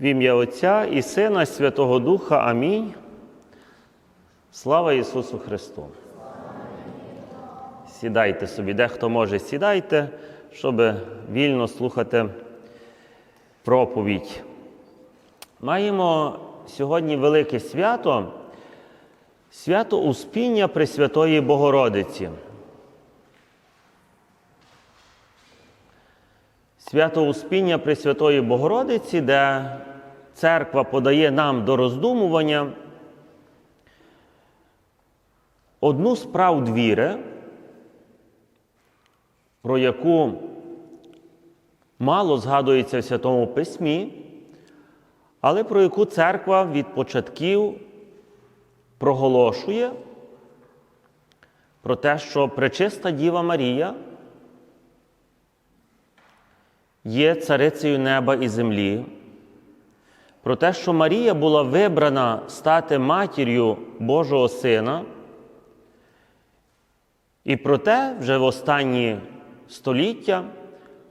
В ім'я Отця і Сина, і Святого Духа. Амінь. Слава Ісусу Христу! Сідайте собі, де хто може, сідайте, щоб вільно слухати проповідь. Маємо сьогодні велике свято, свято Успіння Пресвятої Богородиці. Свято Успіння Пресвятої Богородиці, де церква подає нам до роздумування одну з правд віри, про яку мало згадується в Святому Письмі, але про яку церква від початків проголошує про те, що пречиста Діва Марія є царицею неба і землі, про те, що Марія була вибрана стати матір'ю Божого Сина, і про те, вже в останні століття,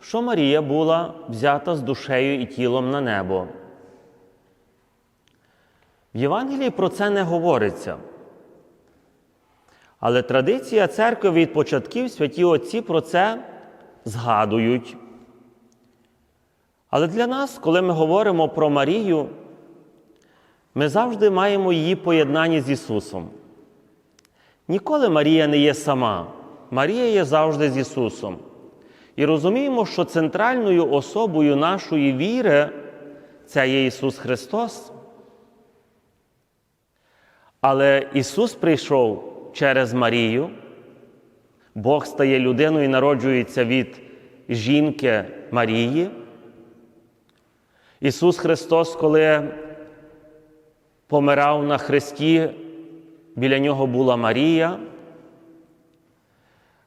що Марія була взята з душею і тілом на небо. В Євангелії про це не говориться. Але традиція церкви від початків святі Отці про це згадують. Але для нас, коли ми говоримо про Марію, ми завжди маємо її поєднання з Ісусом. Ніколи Марія не є сама. Марія є завжди з Ісусом. І розуміємо, що центральною особою нашої віри це є Ісус Христос. Але Ісус прийшов через Марію, Бог стає людиною і народжується від жінки Марії. Ісус Христос, коли помирав на Христі, біля нього була Марія.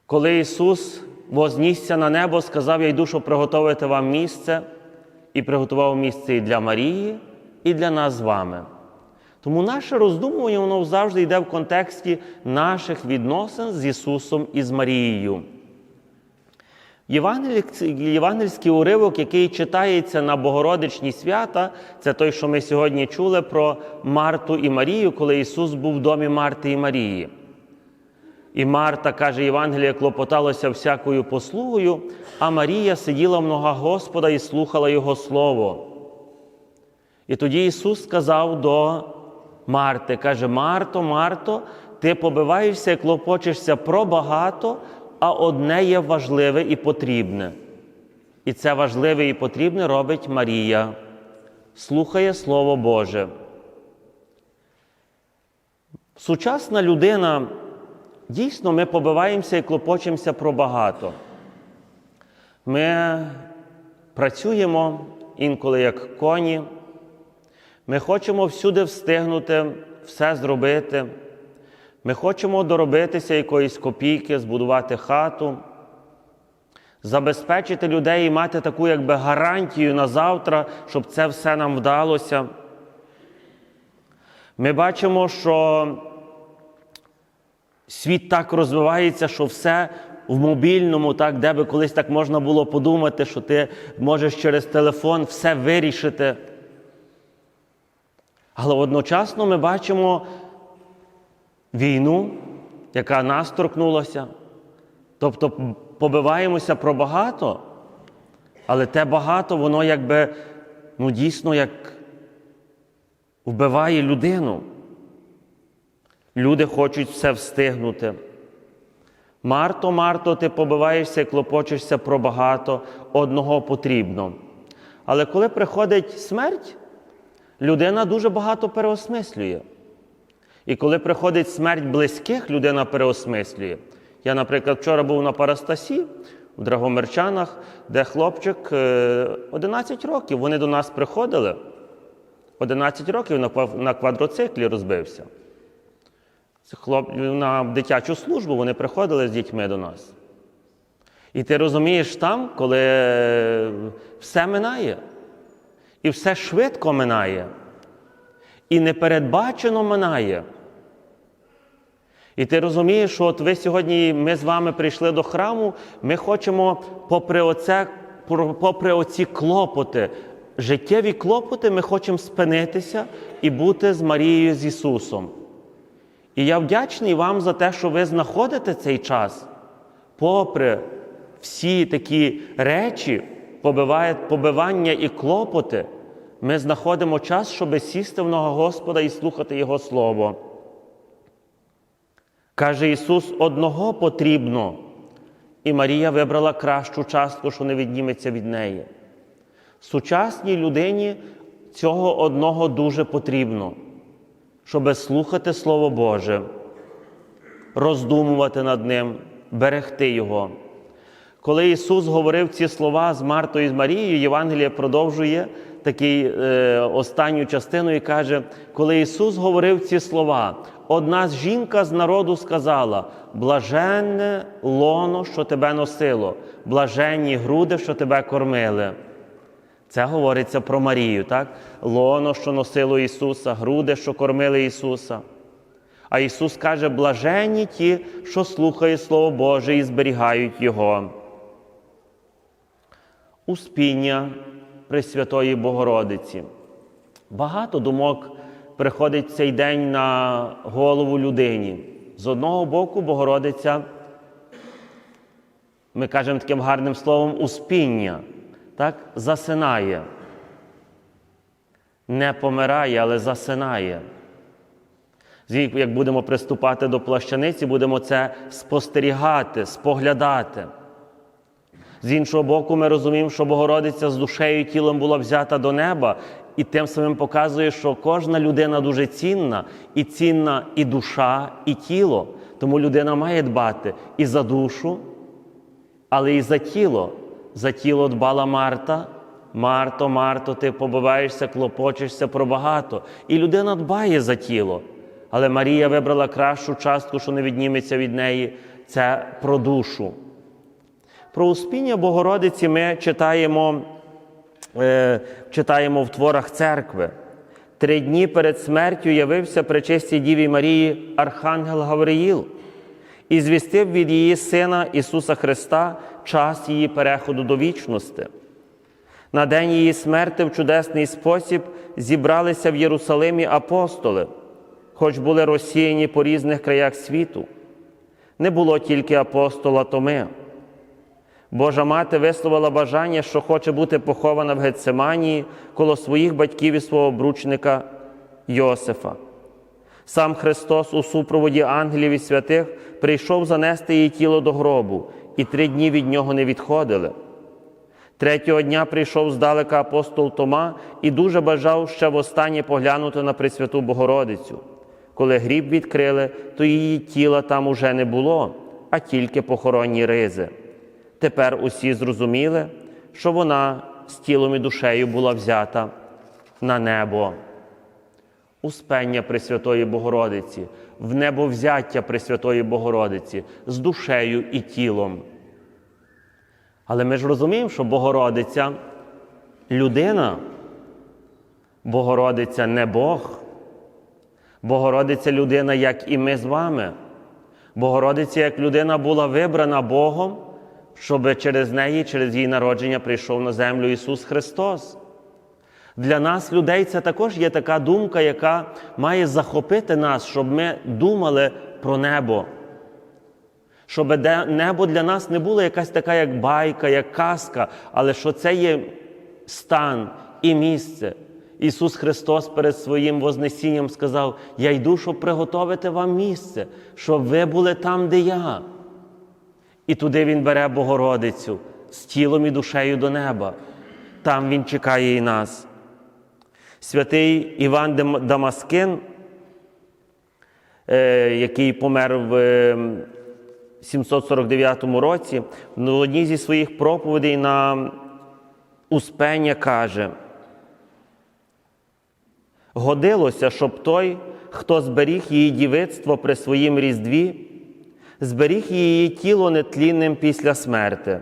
Коли Ісус вознісся на небо, сказав, я йду, щоб приготувати вам місце, і приготував місце і для Марії, і для нас з вами. Тому наше роздумування воно завжди йде в контексті наших відносин з Ісусом і з Марією. Євангельський уривок, який читається на Богородичні свята, це той, що ми сьогодні чули про Марту і Марію, коли Ісус був в домі Марти і Марії. І Марта, каже Євангеліє, клопоталася всякою послугою, а Марія сиділа в ногах Господа і слухала Його Слово. І тоді Ісус сказав до Марти, каже: Марто, Марто, ти побиваєшся і клопочешся про багато, а одне є важливе і потрібне. І це важливе і потрібне робить Марія, слухає Слово Боже. Сучасна людина, дійсно, ми побиваємося і клопочемося про багато. Ми працюємо інколи як коні. Ми хочемо всюди встигнути, все зробити. Ми хочемо доробитися якоїсь копійки, збудувати хату, забезпечити людей і мати таку якби гарантію на завтра, щоб це все нам вдалося. Ми бачимо, що світ так розвивається, що все в мобільному, так, де би колись так можна було подумати, що ти можеш через телефон все вирішити. Але одночасно ми бачимо війну, яка нас торкнулася. Тобто побиваємося про багато, але те багато, воно якби ну, дійсно як вбиває людину. Люди хочуть все встигнути. Марто, Марто, ти побиваєшся і клопочешся про багато, одного потрібно. Але коли приходить смерть, людина дуже багато переосмислює. І коли приходить смерть близьких, людина переосмислює. Я, наприклад, вчора був на Парастасі в Драгомерчанах, де хлопчик 11 років, вони до нас приходили. 11 років на квадроциклі розбився. Хлоп... На дитячу службу вони приходили з дітьми до нас. І ти розумієш там, коли все минає, і все швидко минає, і непередбачено минає. І ти розумієш, що от ви сьогодні, ми з вами прийшли до храму, ми хочемо, попри оце, попри оці клопоти, життєві клопоти ми хочемо спинитися і бути з Марією з Ісусом. І я вдячний вам за те, що ви знаходите цей час, попри всі такі речі, побивання і клопоти, ми знаходимо час, щоб сісти в ногу Господа і слухати Його Слово. Каже Ісус, одного потрібно, і Марія вибрала кращу частку, що не відніметься від неї. Сучасній людині цього одного дуже потрібно, щоб слухати Слово Боже, роздумувати над ним, берегти Його. Коли Ісус говорив ці слова з Мартою і з Марією, Євангеліє продовжує такий, е, останню частину і каже, коли Ісус говорив ці слова, одна жінка з народу сказала: блаженне лоно, що тебе носило, блаженні груди, що тебе кормили. Це говориться про Марію, так? Лоно, що носило Ісуса, груди, що кормили Ісуса. А Ісус каже, блаженні ті, що слухають Слово Боже і зберігають Його. Успіння Пресвятої Богородиці. Багато думок приходить цей день на голову людині. З одного боку, Богородиця, ми кажемо таким гарним словом, успіння, так? засинає. Не помирає, але засинає. Як будемо приступати до плащаниці, будемо це спостерігати, споглядати. З іншого боку, ми розуміємо, що Богородиця з душею і тілом була взята до неба, і тим самим показує, що кожна людина дуже цінна, і цінна і душа, і тіло. Тому людина має дбати і за душу, але і за тіло. За тіло дбала Марта. Марто, Марто, ти побиваєшся, клопочешся про багато. І людина дбає за тіло. Але Марія вибрала кращу частку, що не відніметься від неї, це про душу. Про успіння Богородиці ми читаємо, е, читаємо в творах церкви. Три дні перед смертю явився пречистій Діві Марії Архангел Гавриїл і звістив від її Сина Ісуса Христа час її переходу до вічності. На день її смерти в чудесний спосіб зібралися в Єрусалимі апостоли, хоч були розсіяні по різних краях світу. Не було тільки апостола Томи. Божа мати висловила бажання, що хоче бути похована в Гецеманії коло своїх батьків і свого обручника Йосифа. Сам Христос у супроводі ангелів і святих прийшов занести її тіло до гробу, і три дні від нього не відходили. Третього дня прийшов здалека апостол Тома і дуже бажав ще востаннє поглянути на Пресвяту Богородицю. Коли гріб відкрили, то її тіла там уже не було, а тільки похоронні ризи. Тепер усі зрозуміли, що вона з тілом і душею була взята на небо. Успення Пресвятої Богородиці, в небовзяття Пресвятої Богородиці з душею і тілом. Але ми ж розуміємо, що Богородиця людина, Богородиця не Бог. Богородиця людина, як і ми з вами. Богородиця, як людина, була вибрана Богом, щоб через неї, через її народження прийшов на землю Ісус Христос. Для нас, людей, це також є така думка, яка має захопити нас, щоб ми думали про небо. Щоб небо для нас не було якась така, як байка, як казка, але що це є стан і місце. Ісус Христос перед своїм Вознесінням сказав: Я йду, щоб приготовити вам місце, щоб ви були там, де я. І туди Він бере Богородицю з тілом і душею до неба. Там Він чекає і нас. Святий Іван Дам- Дамаскин, е, який помер в е, 749 році, в одній зі своїх проповідей на Успення каже: Годилося, щоб той, хто зберіг її дівицтво при своїм різдві, зберіг її тіло нетлінним після смерти.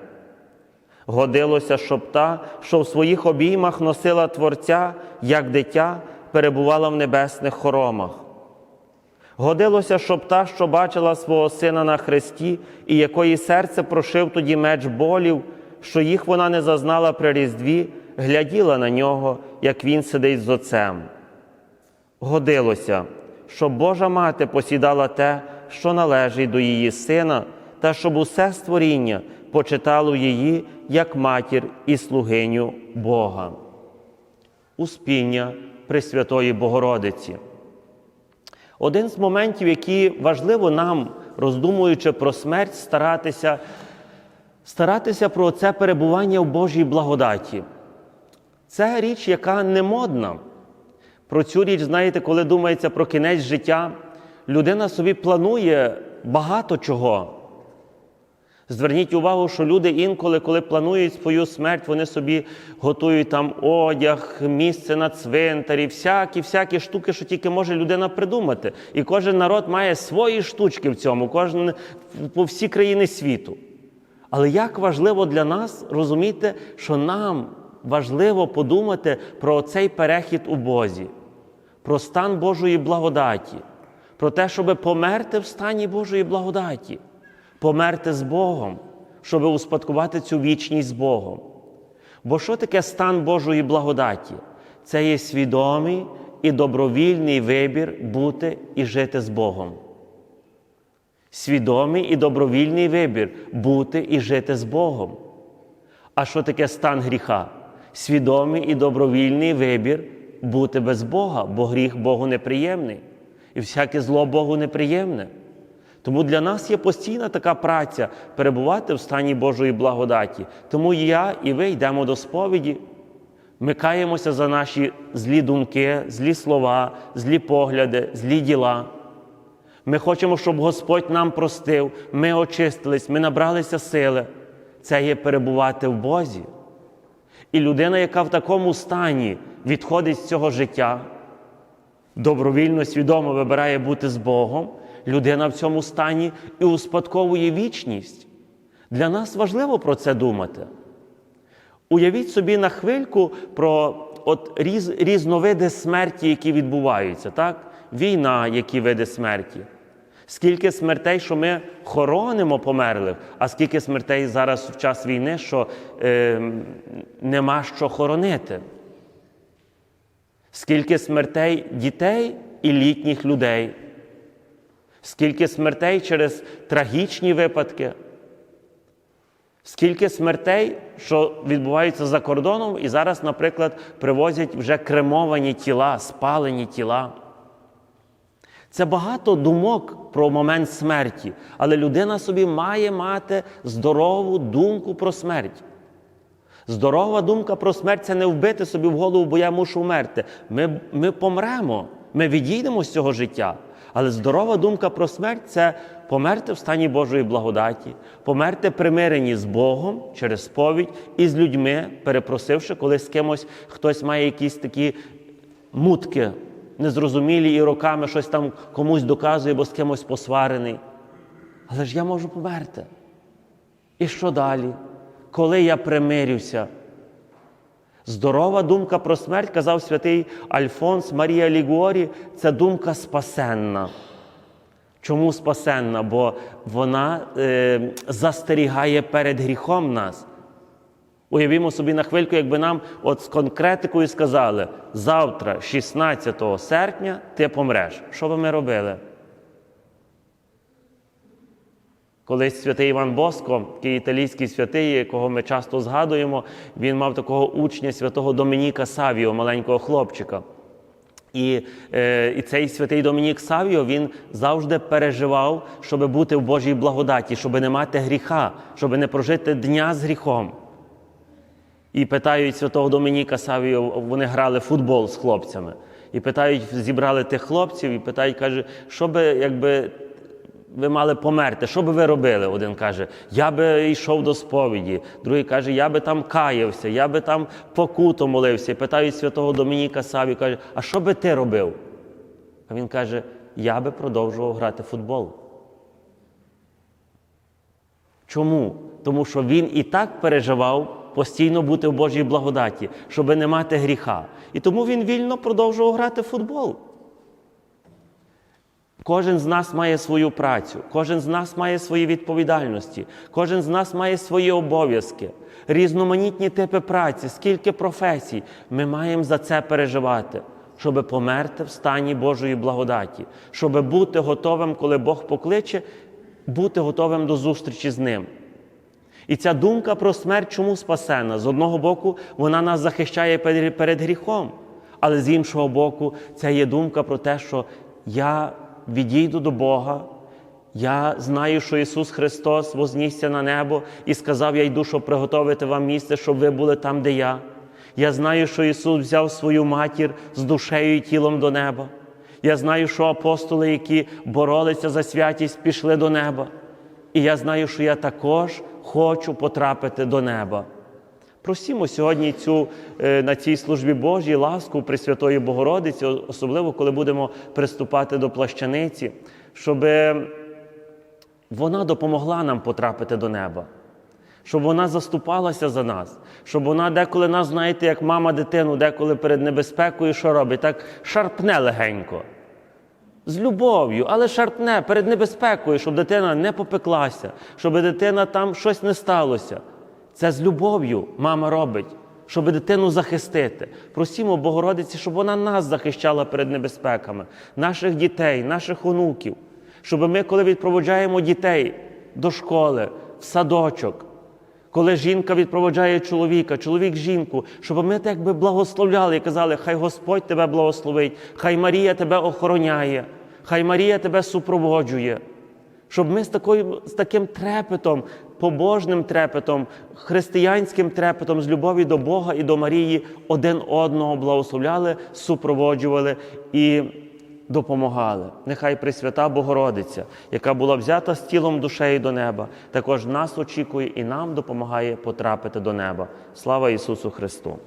Годилося, щоб та, що в своїх обіймах носила Творця, як дитя, перебувала в небесних хоромах. Годилося, щоб та, що бачила свого сина на хресті, і якої серце прошив тоді меч болів, що їх вона не зазнала при різдві, гляділа на нього, як він сидить з отцем. Годилося, щоб Божа мати посідала те, що належить до її сина, та щоб усе створіння почитало її як матір і слугиню Бога. Успіння Пресвятої Богородиці. Один з моментів, які важливо нам, роздумуючи про смерть, старатися, старатися про це перебування в Божій благодаті. Це річ, яка не модна. Про цю річ, знаєте, коли думається про кінець життя, людина собі планує багато чого. Зверніть увагу, що люди інколи, коли планують свою смерть, вони собі готують там одяг, місце на цвинтарі, всякі, всякі штуки, що тільки може людина придумати. І кожен народ має свої штучки в цьому, кожен по всі країни світу. Але як важливо для нас розуміти, що нам важливо подумати про цей перехід у Бозі, про стан Божої благодаті, про те, щоб померти в стані Божої благодаті померти з Богом, щоб успадкувати цю вічність з Богом. Бо що таке стан Божої благодаті? Це є свідомий і добровільний вибір бути і жити з Богом. Свідомий і добровільний вибір бути і жити з Богом. А що таке стан гріха? Свідомий і добровільний вибір бути без Бога, бо гріх Богу неприємний. І всяке зло Богу неприємне. Тому для нас є постійна така праця перебувати в стані Божої благодаті. Тому і я і ви йдемо до сповіді, ми каємося за наші злі думки, злі слова, злі погляди, злі діла. Ми хочемо, щоб Господь нам простив, ми очистились, ми набралися сили. Це є перебувати в Бозі. І людина, яка в такому стані відходить з цього життя, добровільно, свідомо вибирає бути з Богом людина в цьому стані і успадковує вічність. Для нас важливо про це думати. Уявіть собі на хвильку про от різ, різновиди смерті, які відбуваються. так? Війна, які види смерті. Скільки смертей, що ми хоронимо померлих, а скільки смертей зараз в час війни, що е, нема що хоронити. Скільки смертей дітей і літніх людей скільки смертей через трагічні випадки, скільки смертей, що відбуваються за кордоном, і зараз, наприклад, привозять вже кремовані тіла, спалені тіла. Це багато думок про момент смерті, але людина собі має мати здорову думку про смерть. Здорова думка про смерть це не вбити собі в голову, бо я мушу вмерти. Ми, Ми помремо, ми відійдемо з цього життя. Але здорова думка про смерть це померти в стані Божої благодаті, померти примирені з Богом через сповідь і з людьми, перепросивши, коли з кимось хтось має якісь такі мутки, незрозумілі і роками щось там комусь доказує, бо з кимось посварений. Але ж я можу померти. І що далі? Коли я примирюся? Здорова думка про смерть, казав святий Альфонс Марія Лігуорі, це думка спасенна. Чому спасенна? Бо вона е, застерігає перед гріхом нас. Уявімо собі на хвильку, якби нам от з конкретикою сказали, завтра, 16 серпня, ти помреш. Що би ми робили? Колись святий Іван Боско, такий італійський святий, якого ми часто згадуємо, він мав такого учня святого Домініка Савіо, маленького хлопчика. І е, і цей святий Домінік Савіо він завжди переживав, щоб бути в Божій благодаті, щоб не мати гріха, щоб не прожити дня з гріхом. І питають святого Домініка Савіо, вони грали в футбол з хлопцями. І питають, зібрали тих хлопців, і питають, каже, що би, якби ви мали померти, що би ви робили? Один каже, я би йшов до сповіді. Другий каже, я би там каявся, я би там покуту молився. І питають святого Домініка Саві, каже, а що би ти робив? А він каже, я би продовжував грати в футбол. Чому? Тому що він і так переживав постійно бути в Божій благодаті, щоб не мати гріха. І тому він вільно продовжував грати в футбол. Кожен з нас має свою працю, кожен з нас має свої відповідальності, кожен з нас має свої обов'язки, різноманітні типи праці, скільки професій. Ми маємо за це переживати, щоб померти в стані Божої благодаті, щоб бути готовим, коли Бог покличе, бути готовим до зустрічі з Ним. І ця думка про смерть чому спасена? З одного боку, вона нас захищає перед гріхом, але з іншого боку, це є думка про те, що я відійду до Бога, я знаю, що Ісус Христос вознісся на небо і сказав: Я йду, щоб приготувати вам місце, щоб ви були там, де я. Я знаю, що Ісус взяв свою матір з душею і тілом до неба. Я знаю, що апостоли, які боролися за святість, пішли до неба. І я знаю, що я також хочу потрапити до неба. Просімо сьогодні цю, е, на цій службі Божій ласку Пресвятої Богородиці, особливо коли будемо приступати до плащаниці, щоб вона допомогла нам потрапити до неба, щоб вона заступалася за нас, щоб вона деколи нас, знаєте, як мама дитину, деколи перед небезпекою, що робить, так шарпне легенько. З любов'ю, але шарпне перед небезпекою, щоб дитина не попеклася, щоб дитина там щось не сталося. Це з любов'ю мама робить, щоб дитину захистити. Просімо Богородиці, щоб вона нас захищала перед небезпеками, наших дітей, наших онуків, щоб ми, коли відпроводжаємо дітей до школи, в садочок, коли жінка відпроводжає чоловіка, чоловік жінку, щоб ми так би благословляли і казали, хай Господь тебе благословить, хай Марія тебе охороняє, хай Марія тебе супроводжує. Щоб ми з, такою, з таким трепетом, побожним трепетом, християнським трепетом, з любові до Бога і до Марії один одного благословляли, супроводжували і допомагали. Нехай Пресвята Богородиця, яка була взята з тілом душею до неба, також нас очікує і нам допомагає потрапити до неба. Слава Ісусу Христу!